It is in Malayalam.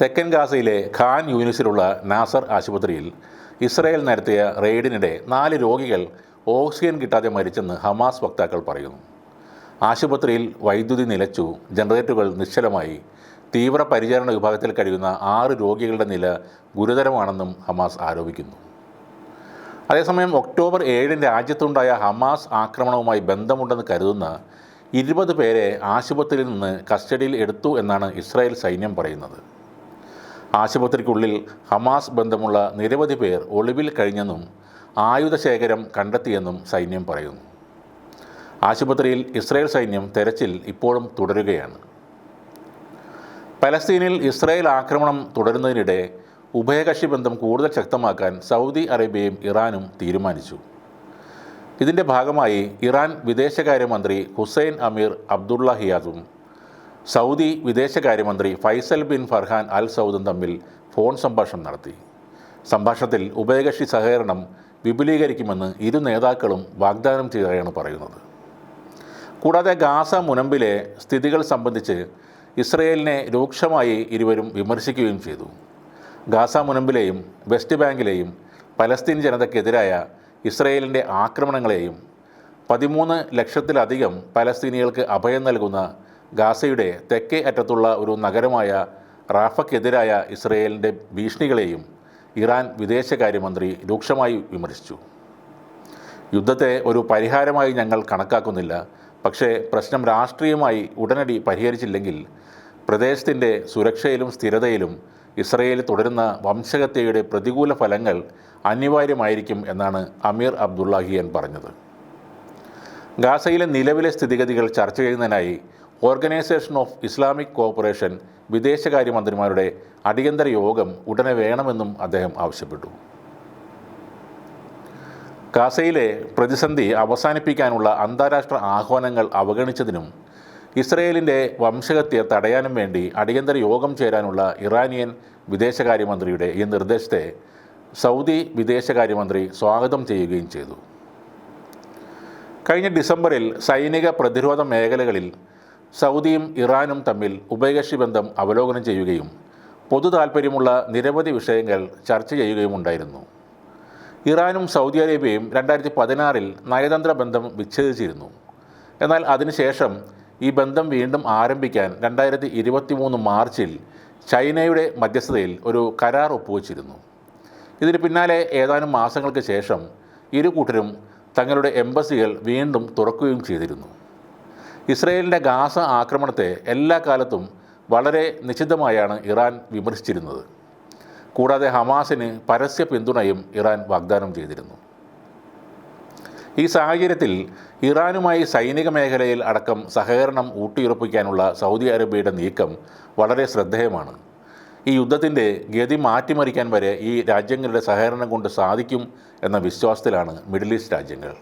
തെക്കൻ ഗാസയിലെ ഖാൻ യൂനിസിലുള്ള നാസർ ആശുപത്രിയിൽ ഇസ്രായേൽ നടത്തിയ റെയ്ഡിനിടെ നാല് രോഗികൾ ഓക്സിജൻ കിട്ടാതെ മരിച്ചെന്ന് ഹമാസ് വക്താക്കൾ പറയുന്നു. ആശുപത്രിയിൽ വൈദ്യുതി നിലച്ചു ജനറേറ്ററുകൾ നിശ്ചലമായി. തീവ്ര പരിചരണ വിഭാഗത്തിൽ കഴിയുന്ന ആറ് രോഗികളുടെ നില ഗുരുതരമാണെന്നും ഹമാസ് ആരോപിക്കുന്നു. അതേസമയം ഒക്ടോബർ ഏഴിന് രാജ്യത്തുണ്ടായ ഹമാസ് ആക്രമണവുമായി ബന്ധമുണ്ടെന്ന് കരുതുന്ന ഇരുപത് പേരെ ആശുപത്രിയിൽ നിന്ന് കസ്റ്റഡിയിൽ എടുത്തു എന്നാണ് ഇസ്രായേൽ സൈന്യം പറയുന്നത്. ആശുപത്രിക്കുള്ളിൽ ഹമാസ് ബന്ധമുള്ള നിരവധി പേർ ഒളിവിൽ കഴിഞ്ഞെന്നും ആയുധശേഖരം കണ്ടെത്തിയെന്നും സൈന്യം പറയുന്നു. ആശുപത്രിയിൽ ഇസ്രായേൽ സൈന്യം തെരച്ചിൽ ഇപ്പോഴും തുടരുകയാണ്. പലസ്തീനിൽ ഇസ്രായേൽ ആക്രമണം തുടരുന്നതിനിടെ ഉഭയകക്ഷി ബന്ധം കൂടുതൽ ശക്തമാക്കാൻ സൗദി അറേബ്യയും ഇറാനും തീരുമാനിച്ചു. ഇതിന്റെ ഭാഗമായി ഇറാൻ വിദേശകാര്യമന്ത്രി ഹുസൈൻ അമീർ അബ്ദുള്ള ഹിയാസും സൗദി വിദേശകാര്യമന്ത്രി ഫൈസൽ ബിൻ ഫർഹാൻ അൽ സൗദും തമ്മിൽ ഫോൺ സംഭാഷണം നടത്തി. സംഭാഷണത്തിൽ ഉഭയകക്ഷി സഹകരണം വിപുലീകരിക്കുമെന്ന് ഇരു നേതാക്കളും വാഗ്ദാനം ചെയ്തതായാണ് പറയുന്നത്. കൂടാതെ ഗാസ മുനമ്പിലെ സ്ഥിതികൾ സംബന്ധിച്ച് ഇസ്രയേലിനെ രൂക്ഷമായി ഇരുവരും വിമർശിക്കുകയും ചെയ്തു. ഗാസ മുനമ്പിലെയും വെസ്റ്റ് ബാങ്കിലെയും പലസ്തീൻ ജനതയ്ക്കെതിരായ ഇസ്രയേലിന്റെ ആക്രമണങ്ങളെയും പതിമൂന്ന് ലക്ഷത്തിലധികം പലസ്തീനികൾക്ക് അഭയം നൽകുന്ന ഗാസയുടെ തെക്കേ അറ്റത്തുള്ള ഒരു നഗരമായ റാഫയ്ക്കെതിരായ ഇസ്രയേലിന്റെ ഭീഷണികളെയും ഇറാൻ വിദേശകാര്യമന്ത്രി രൂക്ഷമായി വിമർശിച്ചു. യുദ്ധത്തെ ഒരു പരിഹാരമായി ഞങ്ങൾ കണക്കാക്കുന്നില്ല. പക്ഷേ പ്രശ്നം രാഷ്ട്രീയമായി ഉടനടി പരിഹരിച്ചില്ലെങ്കിൽ പ്രദേശത്തിന്റെ സുരക്ഷയിലും സ്ഥിരതയിലും ഇസ്രയേൽ തുടരുന്ന വംശഹത്യയുടെ പ്രതികൂല ഫലങ്ങൾ അനിവാര്യമായിരിക്കും എന്നാണ് അമീർ അബ്ദുള്ളാഹിയൻ പറഞ്ഞത്. ഗാസയിലെ നിലവിലെ സ്ഥിതിഗതികൾ ചർച്ച ചെയ്യുന്നതിനായി ഓർഗനൈസേഷൻ ഓഫ് ഇസ്ലാമിക് കോഓപ്പറേഷൻ വിദേശകാര്യമന്ത്രിമാരുടെ അടിയന്തര യോഗം ഉടനെ വേണമെന്നും അദ്ദേഹം ആവശ്യപ്പെട്ടു. ഗാസയിലെ പ്രതിസന്ധി അവസാനിപ്പിക്കാനുള്ള അന്താരാഷ്ട്ര ആഹ്വാനങ്ങൾ അവഗണിച്ചതിനും ഇസ്രയേലിന്റെ വംശഹത്യ തടയാനും വേണ്ടി അടിയന്തര യോഗം ചേരാനുള്ള ഇറാനിയൻ വിദേശകാര്യമന്ത്രിയുടെ ഈ നിർദ്ദേശത്തെ സൗദി വിദേശകാര്യമന്ത്രി സ്വാഗതം ചെയ്യുകയും ചെയ്തു. കഴിഞ്ഞ ഡിസംബറിൽ സൈനിക പ്രതിരോധ മേഖലകളിൽ സൗദിയും ഇറാനും തമ്മിൽ ഉഭയകക്ഷി ബന്ധം അവലോകനം ചെയ്യുകയും പൊതു താൽപ്പര്യമുള്ള നിരവധി വിഷയങ്ങൾ ചർച്ച ചെയ്യുകയും ഉണ്ടായിരുന്നു. ഇറാനും സൗദി അറേബ്യയും രണ്ടായിരത്തി പതിനാറിൽ നയതന്ത്ര ബന്ധം വിച്ഛേദിച്ചിരുന്നു. എന്നാൽ അതിനുശേഷം ഈ ബന്ധം വീണ്ടും ആരംഭിക്കാൻ രണ്ടായിരത്തി ഇരുപത്തി മൂന്ന് മാർച്ചിൽ ചൈനയുടെ മധ്യസ്ഥതയിൽ ഒരു കരാർ ഒപ്പുവച്ചിരുന്നു. ഇതിന് പിന്നാലെ ഏതാനും മാസങ്ങൾക്ക് ശേഷം ഇരു കൂട്ടരും തങ്ങളുടെ എംബസികൾ വീണ്ടും തുറക്കുകയും ചെയ്തിരുന്നു. ഇസ്രയേലിന്റെ ഗാസ ആക്രമണത്തെ എല്ലാ കാലത്തും വളരെ നിശിതമായാണ് ഇറാൻ വിമർശിച്ചിരുന്നത്. കൂടാതെ ഹമാസിന് പരസ്യ പിന്തുണയും ഇറാൻ വാഗ്ദാനം ചെയ്തിരുന്നു. ഈ സാഹചര്യത്തിൽ ഇറാനുമായി സൈനിക മേഖലയിൽ അടക്കം സഹകരണം ഊട്ടിയുറപ്പിക്കാനുള്ള സൗദി അറേബ്യയുടെ നീക്കം വളരെ ശ്രദ്ധേയമാണ്. ഈ യുദ്ധത്തിന്റെ ഗതി മാറ്റിമറിക്കാൻ വരെ ഈ രാജ്യങ്ങളുടെ സഹകരണം കൊണ്ട് സാധിക്കും എന്ന വിശ്വാസത്തിലാണ് മിഡിൽ ഈസ്റ്റ് രാജ്യങ്ങൾ.